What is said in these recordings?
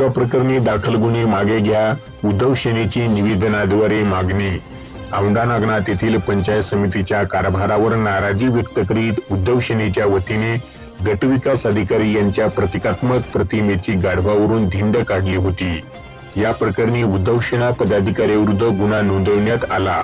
मोर्चा प्रकरणी दाखल गुन्हे मागे घ्या. उद्धव सेनेची निवेदनाद्वारे मागणी. औंढा नागनाथ येथील पंचायत समितीच्या कारभारावर नाराजी व्यक्त करीत उद्धव सेनेच्या वतीने गटविकास अधिकारी यांच्या प्रतिकात्मक प्रतिमेची गाढवावरून धिंड काढली होती. या प्रकरणी उद्धव सेना पदाधिकाऱ्याविरुद्ध गुन्हा नोंदवण्यात आला.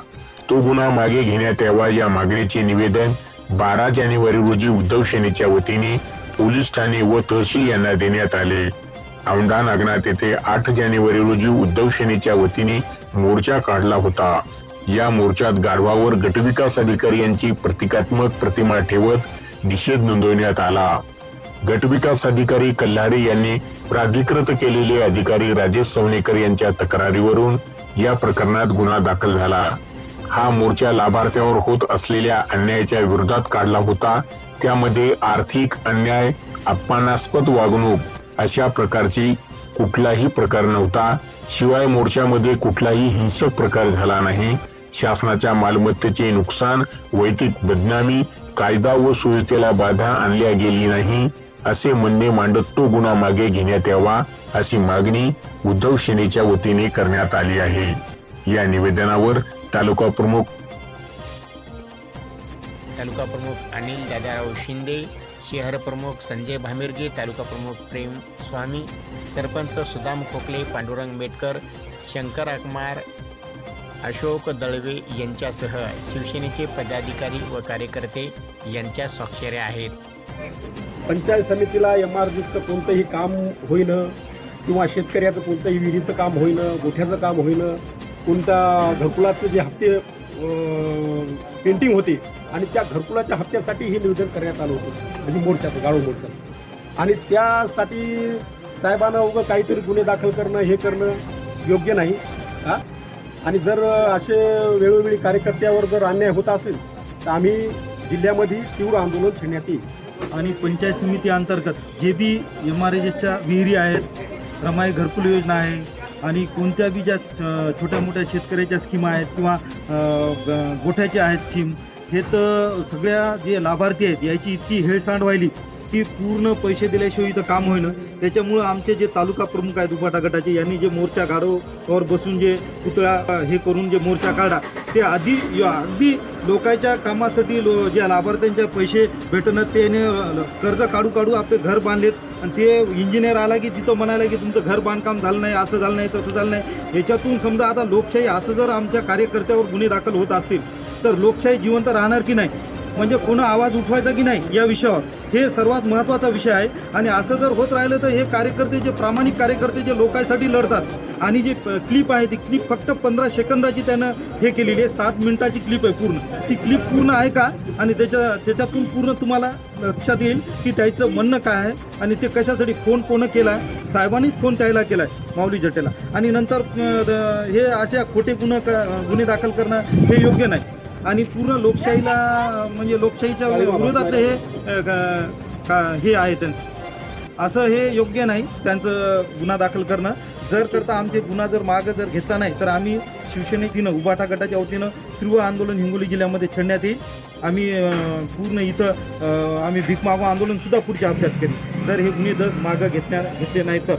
तो गुन्हा मागे घेण्यात यावा या मागणीचे निवेदन बारा जानेवारी रोजी उद्धव सेनेच्या वतीने पोलीस ठाणे व तहसील यांना देण्यात आले. औंढा नागनाथ येथे आठ जानेवारी रोजी उद्धव सेनेच्या वतीने मोर्चा काढला होता. या मोर्चात गाढवावर गटविकास अधिकारी यांची प्रतिकात्मक प्रतिमा ठेवत निषेध नोंदवण्यात आला. गटविकास अधिकारी कल्हारे यांनी प्राधिकृत केलेले अधिकारी राजेश सवनेकर यांच्या तक्रारीवरून या प्रकरणात गुन्हा दाखल झाला. हा मोर्चा लाभार्थ्यावर होत असलेल्या अन्यायाच्या विरोधात काढला होता. त्यामध्ये आर्थिक अन्याय अपमानास्पद वागणूक अशा प्रकारची कुठलाही प्रकार नव्हता. शिवाय मोर्चामध्ये कुठलाही हिंसक प्रकार झाला नाही. शासनाच्या मालमत्तेचे नुकसान वैतिक बदनामी कायदा व सुव्यवस्थेला बाधा आणल्या गेली नाही असे म्हणणे मांडत तो गुन्हा मागे घेण्यात यावा अशी मागणी उद्धव सेनेच्या वतीने करण्यात आली आहे. या निवेदनावर तालुका प्रमुख तालुका प्रमुख अनिल दादाराव शिंदे शहर प्रमुख संजय भामिरगे तालुका प्रमुख प्रेम स्वामी सरपंच सुदाम खोकले पांडुरंग मेटकर शंकर अकमार अशोक दळवे यांच्यासह शिवसेनेचे पदाधिकारी व कार्यकर्ते यांच्या स्वाक्षऱ्या आहेत. पंचायत समितीला एम आर कोणतंही काम होईनं किंवा शेतकऱ्याचं कोणतंही विहिरीचं काम होईनं गोठ्याचं काम होईनं कोणत्या घकुलाचे जे हप्ते पेंटिंग होते. आणि त्या घरकुलाच्या हप्त्यासाठी हे नियोजन करण्यात आलं होतं. म्हणजे मोर्चाचं गाळो मोर्चा आणि त्यासाठी साहेबांना उगं काहीतरी गुन्हे दाखल करणं हे करणं योग्य नाही हा? आणि जर असे वेळोवेळी कार्यकर्त्यावर जर अन्याय होत असेल तर आम्ही जिल्ह्यामध्ये तीव्र आंदोलन छेडण्यात येईल. आणि पंचायत समिती अंतर्गत जे बी एम आर एचच्या विहिरी आहेत रमाई घरकुल योजना आहे आणि कोणत्या बी ज्या छोट्या मोठ्या शेतकऱ्याच्या स्कीम आहेत किंवा ग- गोठ्याच्या आहेत स्कीम हे तर सगळ्या जे लाभार्थी आहेत याची इतकी हेळसांड व्हायली. की पूर्ण पैसे दिल्याशिवाय इथं काम होईना. त्याच्यामुळं आमचे जे तालुका प्रमुख आहेत उपाटा गटाचे यांनी जे मोर्चा गाडोवर बसून जे पुतळा हे करून जे मोर्चा काढा ते आधी अगदी लोकांच्या कामासाठी लो ज्या लाभार्थ्यांच्या पैसे भेटणं त्याने कर्ज काढू काढू आपले घर बांधलेत. आणि ते इंजिनियर आला की तिथं म्हणाला की तुमचं घर बांधकाम झालं नाही असं झालं नाही तसं झालं नाही. याच्यातून समजा आता लोकशाही असं जर आमच्या कार्यकर्त्यावर गुन्हे दाखल होत असतील तर लोकशाही जिवंत राहणार की नाही? म्हणजे कोणा आवाज उठवायचा की नाही या विषयावर. हे सर्वात महत्त्वाचा विषय आहे. आणि असं जर होत राहिलं तर हे कार्यकर्ते जे प्रामाणिक कार्यकर्ते जे लोकांसाठी लढतात आणि जी क्लिप आहे ती क्लिप फक्त पंधरा सेकंदाची त्यानं हे केलेली आहे. सात मिनिटाची क्लिप आहे पूर्ण. ती क्लिप पूर्ण आहे का? आणि त्याच्या त्याच्यातून पूर्ण तुम्हाला लक्षात येईल की त्याचं म्हणणं काय आहे आणि ते कशासाठी फोन कोणं केला? आहे साहेबांनीच फोन त्याला केला आहे माऊली जटेला. आणि नंतर द- हे अशा खोटे गुन्हे क- गुन्हे दाखल करणं हे योग्य नाही. आणि पूर्ण लोकशाहीला म्हणजे लोकशाहीच्या विरोधातलं हे का- का- हे आहे त्यांचं असं हे योग्य नाही त्यांचं गुन्हा दाखल करणं. जर करता आमचे गुन्हा जर मागं जर घेतला नाही तर आम्ही शिवसेनेतीनं उभाटा गटाच्या वतीनं तीव्र आंदोलन हिंगोली जिल्ह्यामध्ये छेडण्यात येईल. आम्ही पूर्ण इथं आम्ही भीक मागो आंदोलनसुद्धा पुढच्या हप्त्यात करू जर हे गुन्हे जर मागं घेतल्या घेतले नाही तर.